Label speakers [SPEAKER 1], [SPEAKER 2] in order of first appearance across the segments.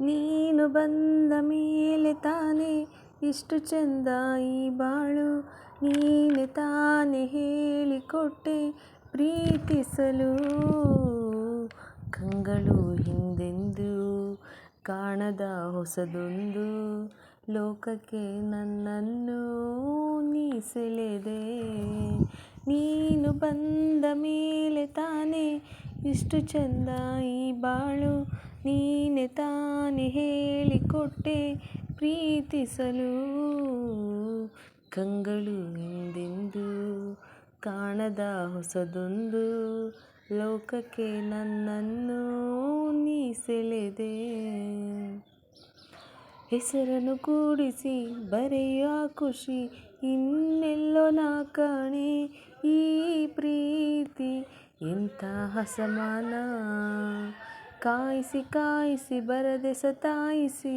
[SPEAKER 1] ನೀನು ಬಂದ ಮೇಲೆ ತಾನೇ ಇಷ್ಟು ಚೆಂದ ಈ ಬಾಳು. ನೀನೆ ತಾನೇ ಹೇಳಿಕೊಟ್ಟೆ ಪ್ರೀತಿಸಲು. ಕಂಗಳು ಹಿಂದೆಂದೂ ಕಾಣದ ಹೊಸದೊಂದು. ಲೋಕಕ್ಕೆ ನನ್ನನ್ನು ನೀ ಸೆಳೆದೆ. ನೀನು ಬಂದ ಮೇಲೆ ತಾನೇ ಇಷ್ಟು ಚೆಂದ ಈ ಬಾಳು. ನೀನೆ ತಾನೇ ಹೇಳಿಕೊಟ್ಟೆ ಪ್ರೀತಿಸಲು. ಕಂಗಳು ಎಂದೆಂದು ಕಾಣದ ಹೊಸದೊಂದು ಲೋಕಕ್ಕೆ ನನ್ನನ್ನು ನೀ ಸೆಳೆದೆ. ಹೆಸರನ್ನು ಕೂಡಿಸಿ ಬರೆಯುವ ಖುಷಿ ಇನ್ನೆಲ್ಲೋ ನಾ ಕಾಣೆ. ಈ ಪ್ರೀತಿ ಎಂಥ ಅಸಮಾನ. ಕಾಯಿಸಿ ಕಾಯಿಸಿ ಬರದೆ ಸತಾಯಿಸಿ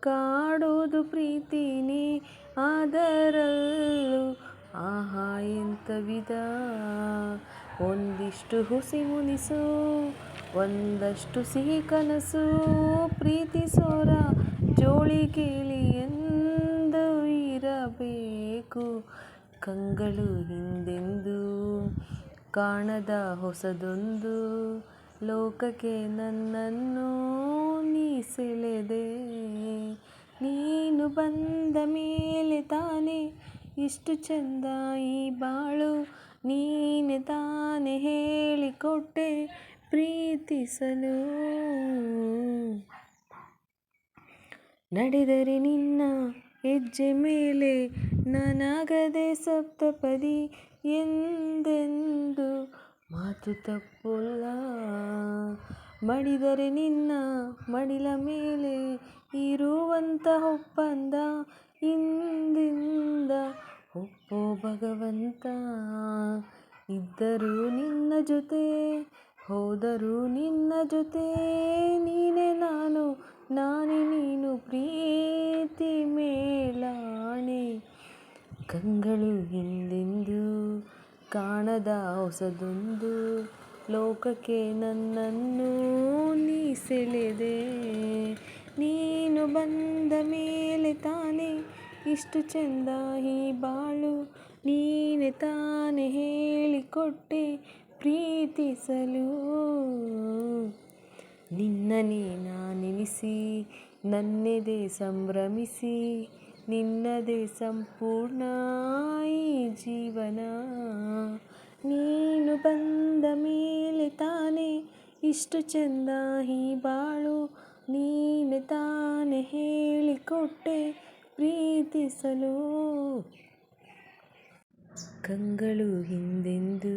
[SPEAKER 1] ಕಾಡೋದು ಪ್ರೀತಿನೇ ಅದರಲ್ಲೂ ಆಹಾ ಎಂಥ ವಿಧ. ಒಂದಿಷ್ಟು ಹುಸಿ ಮುನಿಸು, ಒಂದಷ್ಟು ಸಿಹಿ ಕನಸು ಪ್ರೀತಿಸೋರ ಕೇಳಿ ಎಂದು ಇರಬೇಕು. ಕಂಗಳು ಹಿಂದೆಂದು, ಕಾಣದ ಹೊಸದೊಂದು ಲೋಕಕ್ಕೆ ನನ್ನನ್ನು ನೀ ಸೆಳೆದೆ. ನೀನು ಬಂದ ಮೇಲೆ ತಾನೇ ಇಷ್ಟು ಚಂದ ಈ ಬಾಳು. ನೀನೆ ತಾನೇ ಹೇಳಿಕೊಟ್ಟೆ ಪ್ರೀತಿಸಲು. ನಡೆದರೆ ನಿನ್ನ ಹೆಜ್ಜೆ ಮೇಲೆ ನಾನಾಗದೆ ಸಪ್ತಪದಿ ಎಂದೆಂದು ಮಾತು ತಪ್ಪಲ್ಲ. ಮಡಿದರೆ ನಿನ್ನ ಮಡಿಲ ಮೇಲೆ ಇರುವಂತ ಒಪ್ಪಂದ. ಇಂದಿಂದ ಒಪ್ಪೋ ಭಗವಂತ. ಇದ್ದರೂ ನಿನ್ನ ಜೊತೆ, ಹೋದರೂ ನಿನ್ನ ಜೊತೆ. ನೀನೆ ನಾನು, ನಾನೇ ನೀನು ಪ್ರೀತಿ ಮೇಲಾಣೆ. ಕಂಗಳು ಹಿಂದೆಂದೂ ಕಾಣದ ಹೊಸದೊಂದು ಲೋಕಕ್ಕೆ ನನ್ನನ್ನು ನೀ ಸೆಳೆದೆ. ನೀನು ಬಂದ ಮೇಲೆ ತಾನೇ ಇಷ್ಟು ಚೆಂದ ಈ ಬಾಳು. ನೀನೆ ತಾನೇ ಹೇಳಿಕೊಟ್ಟೆ ಪ್ರೀತಿಸಲು. ನಿನ್ನನೇ ನಾನೆನಿಸಿ ನನ್ನೆದೆ ಸಂಭ್ರಮಿಸಿ ನಿನ್ನದೇ ಸಂಪೂರ್ಣ ಈ ಜೀವನ. ಬಂದ ಮೇಲೆ ತಾನೇ ಇಷ್ಟು ಚೆಂದ ಈ ಬಾಳು. ನೀನೆ ತಾನೆ ಹೇಳಿಕೊಟ್ಟೆ ಪ್ರೀತಿಸಲು. ಕಂಗಳು ಹಿಂದೆಂದೂ